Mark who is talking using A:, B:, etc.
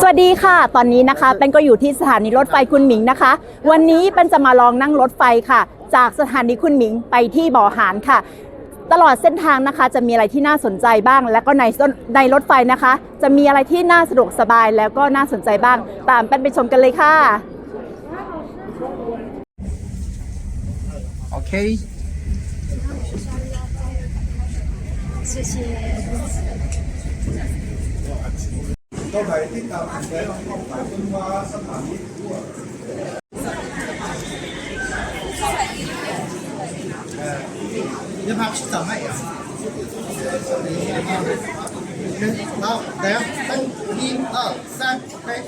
A: สวัสดีค่ะ ตอนนี้นะคะเป็นก็อยู่ที่สถานีรถไฟคุณหมิงนะคะ วันนี้เป็นจะมาลองนั่งรถไฟค่ะ จากสถานีคุณหมิงไปที่บ่อหานค่ะ ตลอดเส้นทางนะคะจะมีอะไรที่น่าสนใจบ้าง แล้วก็ในส้นในรถไฟนะคะ จะมีอะไรที่น่าสะดวกสบายแล้วก็น่าสนใจบ้าง ตามเป็นไปชมกันเลยค่ะ
B: do vậy tinh thần thực tế là không phải vươn qua xâm phạm ý của
C: nhập học sức tầm này à đó đấy anh đi ở sang đấy